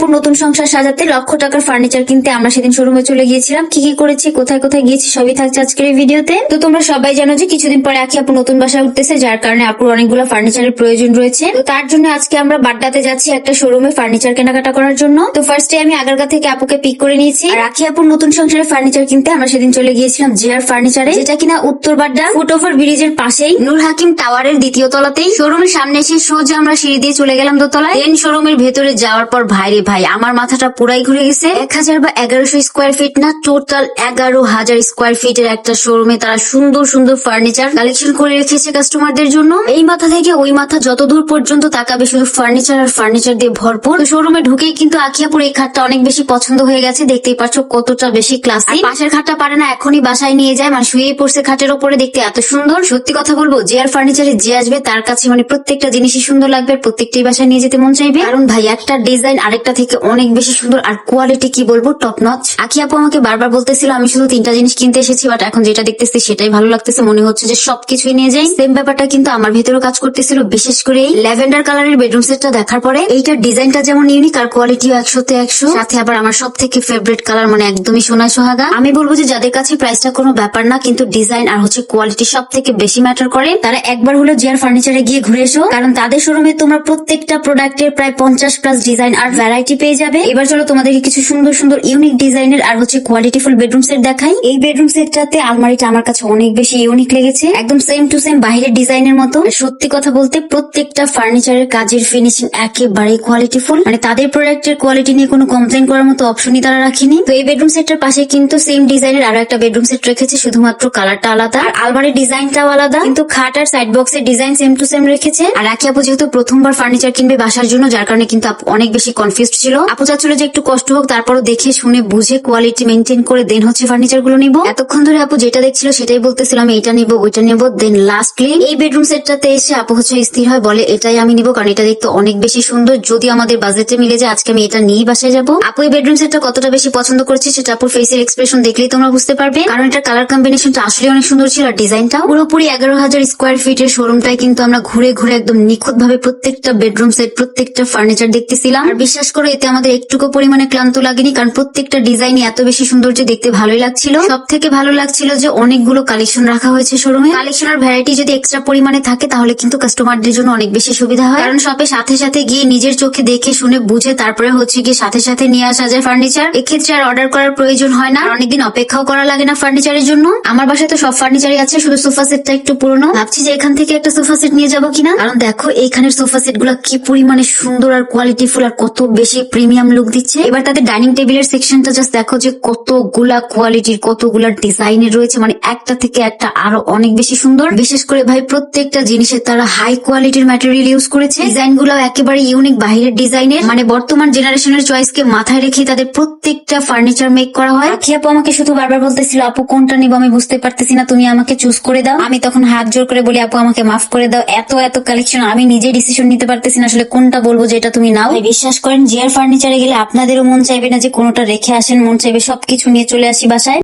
আপুর নতুন সংসার সাজাতে লক্ষ টাকার ফার্নিচার কিনতে আমরা সেদিন শোরুমে চলে গিয়েছিলাম। কি কি করেছি, কোথায় কোথায় গিয়েছি, সবই থাকছে আজকের এই ভিডিওতে। তো তোমরা সবাই জানো যে কিছুদিন পরে আখি আপু নতুন বাসায় উঠতেছে, যার কারণে আপুর অনেকগুলো ফার্নিচারের প্রয়োজন রয়েছে। তো তার জন্য আজকে আমরা বাড্ডাতে যাচ্ছি একটা শোরুমে ফার্নিচার কেনাকাটা করার জন্য। তো ফার্স্টে আমি আগারগা থেকে আপুকে পিক করে নিয়েছি। আর আপুর নতুন সংসারের ফার্নিচার কিনতে আমরা সেদিন চলে গিয়েছিলাম জিআর ফার্নিচারে যেটা কিনা উত্তর বাড্ডা, ফুটওভার ব্রিজের পাশেই, নূর হাকিম টাওয়ারের দ্বিতীয় তলাতেই। শোরুমের সামনে এসে সোজা আমরা সিঁড়ি দিয়ে চলে গেলাম দোতলায়। দেন শোরুমের ভেতরে যাওয়ার পর, ভাইরে ভাই, আমার মাথাটা পুরাই ঘুরে গেছে। এক হাজার বা এগারোশো স্কোয়ার ফিট না টোটাল এগারো হাজার স্কোয়ার ফিটের একটা শোরুমে তারা সুন্দর সুন্দর ফার্নিচার কালেকশন করে রেখেছে কাস্টমারদের জন্য। এই মাথা থেকে ওই মাথা যত দূর পর্যন্ত তাকাবে শুধু ফার্নিচার আর ফার্নিচার দিয়ে ভরপুর। শোরুমে ঢুকেই কিন্তু আখিয়াপুর এই খাটটা অনেক বেশি পছন্দ হয়ে গেছে। দেখতেই পাচ্ছ কতটা বেশি ক্লাসি পাশের খাটটা পারে না, এখনই বাসায় নিয়ে যায়। মানে শুয়েই পড়ছে খাটের ওপরে, দেখতে এত সুন্দর। সত্যি কথা বলব, যে আর ফার্নিচারে যে আসবে, তার কাছে মানে প্রত্যেকটা জিনিসই সুন্দর লাগবে। আর প্রত্যেকটাই বাসায় নিয়ে যেতে মন চাইবে। কারণ ভাই, একটা ডিজাইন আরেকটা থেকে অনেক বেশি সুন্দর আর কোয়ালিটি কি বলব? টপ নচ আখি আপু আমাকে বারবার বলতেছিল, আমি শুধু তিনটা জিনিস কিনতে এসেছি বাট এখন যেটা দেখতেছি সেটাই ভালো লাগতেছে। মনে হচ্ছে যে সবকিছুই নিয়ে যাই। সেম ব্যাপারটা কিন্তু আমার ভেতরেও কাজ করতেছিল, বিশেষ করে এই ল্যাভেন্ডার কালারের বেডরুম সেটটা দেখার পরে। এইটার ডিজাইনটা যেমন ইউনিক আর কোয়ালিটিও একশোতে একশো। সাথে আবার আমার সব থেকে ফেভারিট কালার মানে একদমই সোনা সোহাগা। আমি বলব যে যাদের কাছে প্রাইসটা কোনো ব্যাপার না, কিন্তু ডিজাইন আর হচ্ছে কোয়ালিটি সব থেকে বেশি ম্যাটার করে, তারা একবার হলো জিয়ার ফার্নিচারে গিয়ে ঘুরে এসো। কারণ তাদের শোরুমে তোমরা প্রত্যেকটা প্রোডাক্টের প্রায় পঞ্চাশ প্লাস ডিজাইন আর ভ্যারাইটি পেয়ে যাবে। এবার চলো তোমাদেরকে কিছু সুন্দর সুন্দর ইউনিক ডিজাইনের আর হচ্ছে কোয়ালিটিফুল বেডরুম সেট দেখাই। এই বেডরুম সেটটাতে আলমারিটা আমার কাছে অনেক বেশি ইউনিক লেগেছে। একদম সেম টু সেম বাইরের ডিজাইনের মতো। সত্যি কথা বলতে প্রত্যেকটা ফার্নিচারের কাজের ফিনিশিং একেবারে কোয়ালিটিফুল মানে তাদের প্রোডাক্টের কোয়ালিটি নিয়ে কোনো কমপ্লেন করার মতো অপশনই তারা রাখেনি। তো এই বেডরুম সেটটার পাশে কিন্তু সেম ডিজাইনের আরও একটা বেডরুম সেট রেখেছে, শুধুমাত্র কালারটা আলাদা। আর আলমারির ডিজাইনটাও আলাদা। কিন্তু খাট আর সাইড বক্সের ডিজাইন সেম টু সেম রেখেছে। আর রাখি আপু যেহেতু প্রথমবার ফার্নিচার কিনবে বাসার জন্য, যার কারণে কিন্তু অনেক বেশি কনফিউজ ছিল আপু চাচ্ছিল যে একটু কষ্ট হোক, তারপরও দেখে শুনে বুঝে কোয়ালিটি মেনটেন করে দেন হচ্ছে ফার্নিচারগুলো নিবো। এতক্ষণ ধরে আপু যেটা দেখছিল সেটাই বলতেছিলাম, এইটা নিবো, ওইটা নিবো দেন লাস্টলি এই বেডরুম সেটটাতে এসে আপু হচ্ছে স্থির হয়, বলে এটাই আমি নিবো, কারণ এটা দেখতে অনেক বেশি সুন্দর। যদি আমাদের বাজেটে মিলে যায়, আজকে আমি এটা নিয়েই বাসায় যাব। আপু এই বেডরুম সেটটা কতটা বেশি পছন্দ করেছে সেটা আপুর ফেসের এক্সপ্রেশন দেখলেই তোমরা বুঝতে পারবে। কারণ এটা কালার কম্বিনেশনটা আসলে অনেক সুন্দর ছিল, আর ডিজাইনটা পুরোপুরি এগারো হাজার স্কোয়ার ফিট ফিটের শোরুমটাই কিন্তু আমরা ঘুরে ঘুরে একদম নিখুঁত ভাবে প্রত্যেকটা বেডরুম সেট প্রত্যেকটা ফার্নিচার দেখতেছিলাম। আর বিশ্বাস করে এতে আমাদের একটুকু পরিমাণে ক্লান্ত লাগেনি, কারণ প্রত্যেকটা ডিজাইনই এত বেশি সুন্দর যে দেখতে ভালোই লাগছিল। সব থেকে ভালো লাগছিল যে অনেকগুলো কালেকশন রাখা হয়েছে শোরুমে কালেকশন আর ভ্যারাইটি যদি এক্সট্রা পরিমাণে থাকে, তাহলে কিন্তু কাস্টমারদের জন্য অনেক বেশি সুবিধা হয়। কারণ শপে সাথে সাথে গিয়ে নিজের চোখে দেখে, শুনে, বুঝে, তারপরে হচ্ছে গিয়ে সাথে সাথে নিয়ে আসা যায় ফার্নিচার এক্ষেত্রে আর অর্ডার করার প্রয়োজন হয় না। অনেকদিন অপেক্ষাও করা লাগে না ফার্নিচারের জন্য। আমার বাসায় তো সব ফার্নিচারই আছে, শুধু সোফা সেটটা একটু পুরনো। ভাবছি যে এখান থেকে একটা সোফা সেট নিয়ে যাব কিনা। কারণ দেখো, এইখানের সোফা সেটগুলা কি পরিমাণে সুন্দর আর কোয়ালিটিফুল আর কত বেশি প্রিমিয়াম লুক দিচ্ছে। এবার তাদের ডাইনিং টেবিলের সেকশনটা জাস্ট দেখো যে কতগুলা কোয়ালিটির কতগুলা ডিজাইনের রয়েছে। মানে একটা থেকে একটা আরও অনেক বেশি সুন্দর। বিশেষ করে ভাই, প্রত্যেকটা জিনিসের তারা হাই কোয়ালিটির ম্যাটেরিয়াল ইউজ করেছে। ডিজাইনগুলো একেবারে ইউনিক বাইরের ডিজাইনের মানে বর্তমান জেনারেশনের চয়েস কে মাথায় রেখে তাদের প্রত্যেকটা ফার্নিচার মেক করা হয়। আখি আপু আমাকে শুধু বারবার বলতেছিল, আপু, কোনটা নিবো? আমি বুঝতে পারতেছি না, তুমি আমাকে চুজ করে দাও। আমি তখন হাত জোর করে বলি, আপু, আমাকে মাফ করে দাও। এত এত কালেকশন আমি নিজে ডিসিশন নিতে পারতেছি না, আসলে কোনটা বলব যে এটা তুমি নাও? বিশ্বাস করেন জিয়ার ফার্নিচারে গেলে আপনাদেরও মন চাইবে না যে কোনোটা রেখে আসেন, মন চাইবে সবকিছু নিয়ে চলে আসি বাসায়?